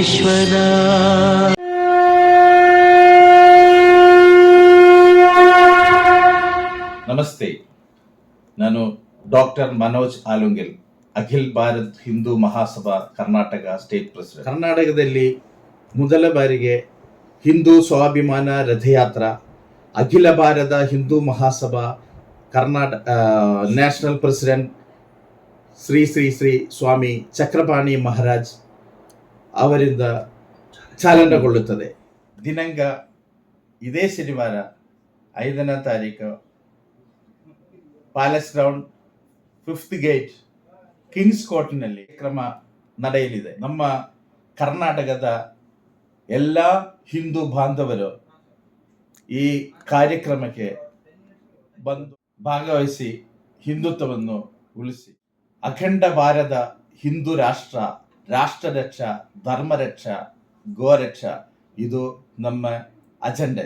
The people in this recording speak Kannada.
ಸರ್ವೇಶ್ವರ ನಮಸ್ತೆ. ನಾನು doctor Manoj Alungil Akhil Bharat Hindu Mahasabha Karnataka state president. ಕರ್ನಾಟಕದಲ್ಲಿ ಮೊದಲ ಬಾರಿಗೆ ಹಿಂದೂ ಸ್ವಾಭಿಮಾನ ರಥಯಾತ್ರಾ ಅಖಿಲ ಭಾರತ ಹಿಂದೂ ಮಹಾಸಭಾ ಕರ್ನಾಟಕ ನ್ಯಾಷನಲ್ ಪ್ರೆಸಿಡೆಂಟ್ ಶ್ರೀ ಶ್ರೀ ಶ್ರೀ ಸ್ವಾಮಿ ಚಕ್ರಪಾಣಿ ಮಹಾರಾಜ್ ಅವರಿಂದ ಚಾಲನೆಗೊಳ್ಳುತ್ತದೆ. ದಿನಾಂಕ ಇದೇ ಶನಿವಾರ ಐದನೇ ತಾರೀಕು. Palace ground fifth gate kings ಕೋರ್ಟ್ನಲ್ಲಿ ಕ್ರಮ ನಡೆಯಲಿದೆ. ನಮ್ಮ ಕರ್ನಾಟಕದ ಎಲ್ಲ ಹಿಂದೂ ಬಾಂಧವರು ಈ ಕಾರ್ಯಕ್ರಮಕ್ಕೆ ಬಂದು ಭಾಗವಹಿಸಿ ಹಿಂದುತ್ವವನ್ನು ಉಳಿಸಿ. ಅಖಂಡ ಭಾರತ ಹಿಂದೂ ರಾಷ್ಟ್ರ ರಾಷ್ಟ್ರ ರಕ್ಷ ಧರ್ಮ ರಕ್ಷ ಗೋರಕ್ಷ ಇದು ನಮ್ಮ ಅಜೆಂಡೆ